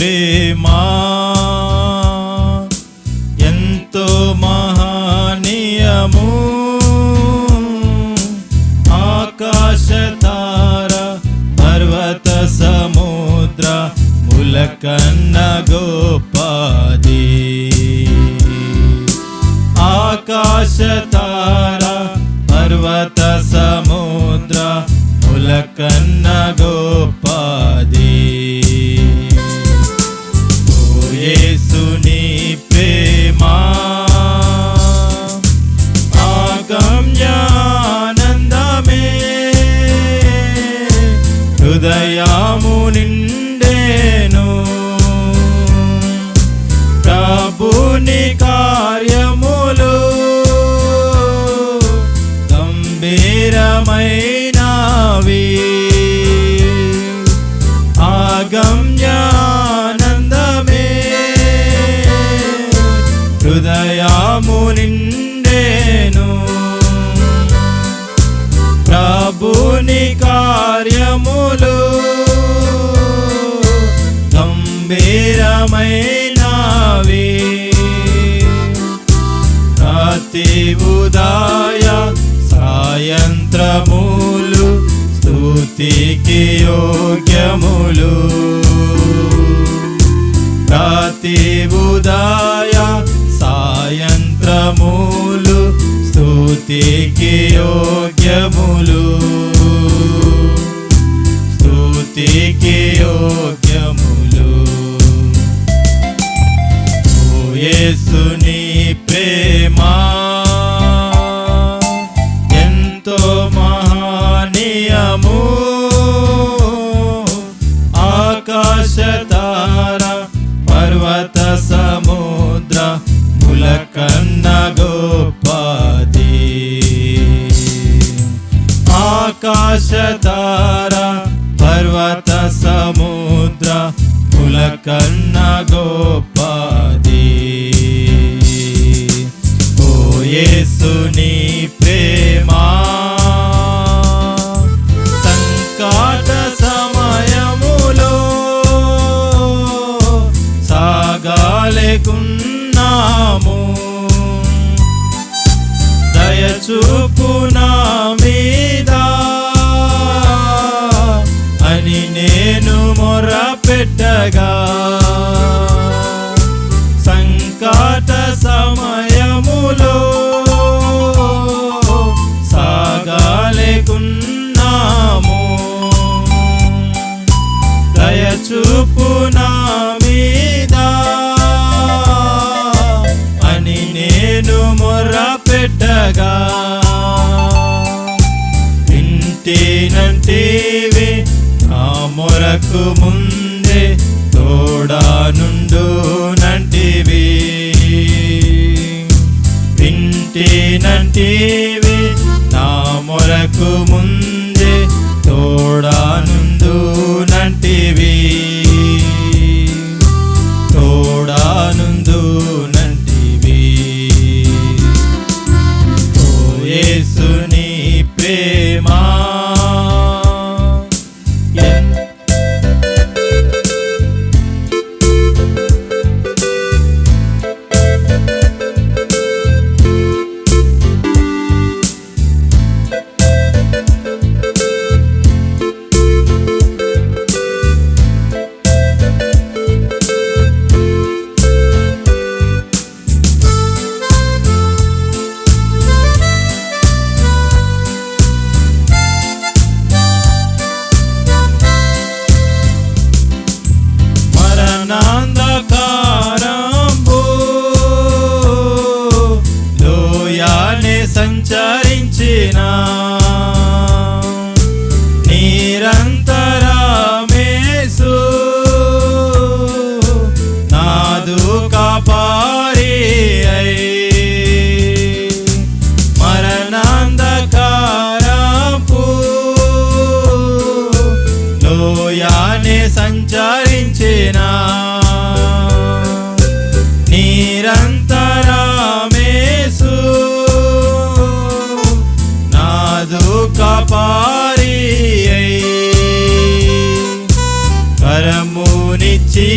ప్రేమ. ఎంతో మహానీయము. ఆకాశ తార పర్వత సముద్ర ములకన్న గోపాది. ఆకాశ తార పర్వత సముద్ర ములకన్న గో హృదయాము నిండేను. ప్రభుని కార్యములు గంభీరమైనవి. ఆగమ్యానందమే. హృదయాము నిండేను. ప్రభుని కార్య కార్యములు గంభీరమైనవి. ప్రతి ఉదాయ సాయంత్రములు స్తుతికి యోగ్యములు. ప్రతి ఉదాయ సాయంత్రములు స్తుతికి యోగ్యములు. యోగ్యములు ఓ యేసుని ప్రేమా. ఎంతో మహానీయము. ఆకాశ తార పర్వత సముద్ర ములకన్న గోపాది. ఆకాశ తార కన్నా గోపది మొరకు ముందే తోడా నుండు నంటివి. వింటే నంటే సంచరించిన నిరంతరమేసు. నాదు కపారి కరమునిచ్చి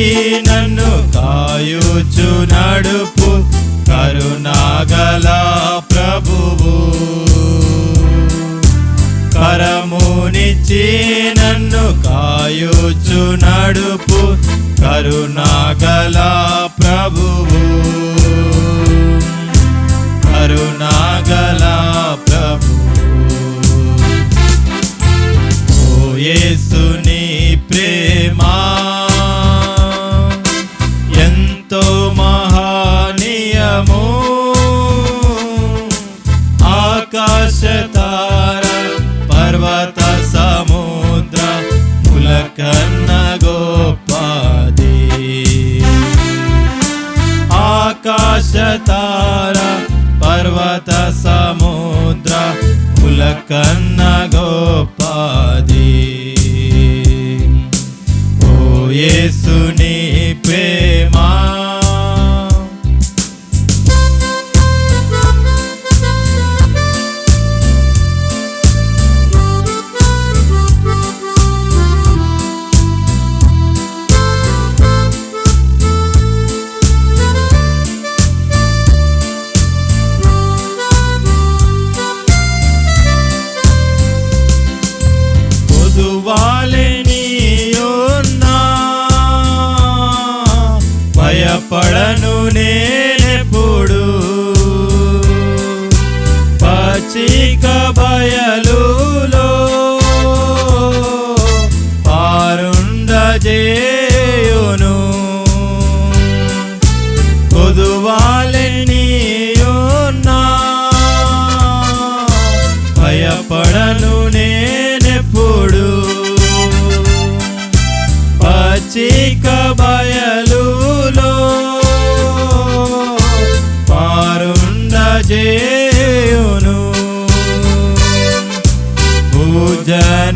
నన్ను కాయుచు నడుపు. కరుణాగల ప్రభువు. కరమునిచ్చి నన్ను కాయుచు నడుపు కరుణాగల ప్రభువు. కరుణా కన్న గోపాది ఆకాశ తార పర్వత సముద్ర కుల కన్న పొదువాలెనియున్నా భయపడను నే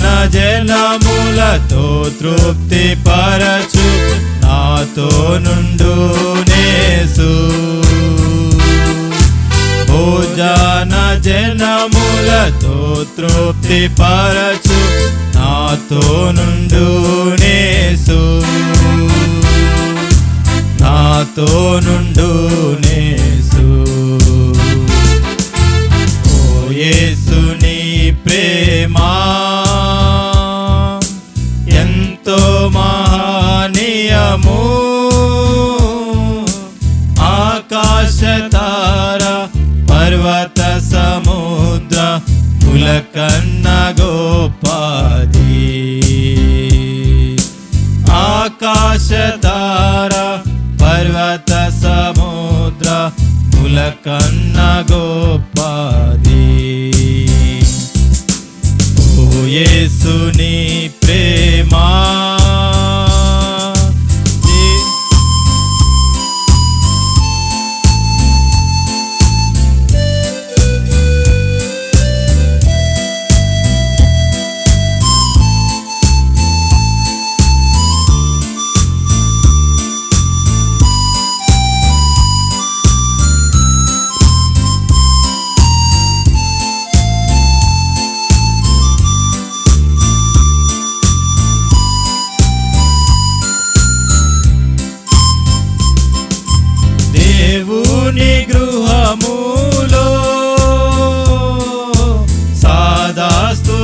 భూజన జలములతో తృప్తి పరచు. నాతో నుండు నేసు. భోజన జనములతో తృప్తి పరచు. నాతో నుండు నే పర్వత సముద్ర కులకన్న గోపాది. ఆకాశ తార పర్వత సముద్ర కులకన్న గోపాది. ఓ ప్రేమా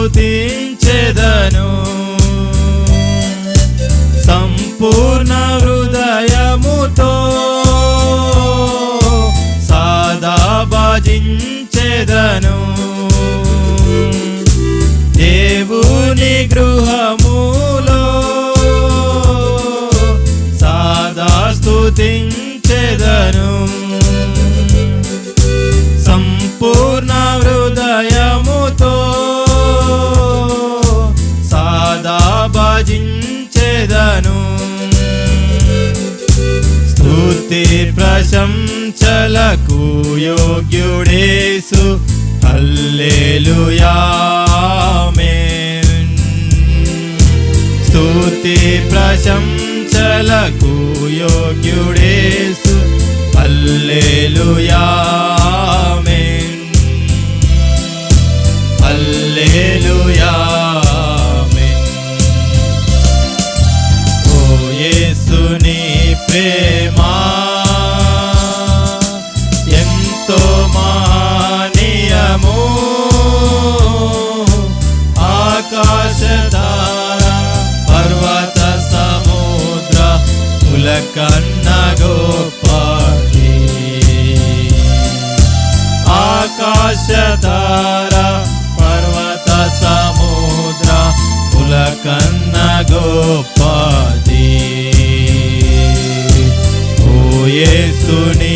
స్తుతించెదను సంపూర్ణ హృదయముతో సాదా భజించెదను. దేవుని గృహములో సాదా స్తుతించెదను. స్తుతి ప్రశంసలకు యోగ్యుడేసు. హల్లెలూయా స్తుతి ప్రశంసలకు యోగ్యుడేసు. హల్లెలూయా హల్లెలూయా ఓ యేసు నీ ప్రే धार पर्वत समुद्रा पुलकन्न गोपादि। सुनि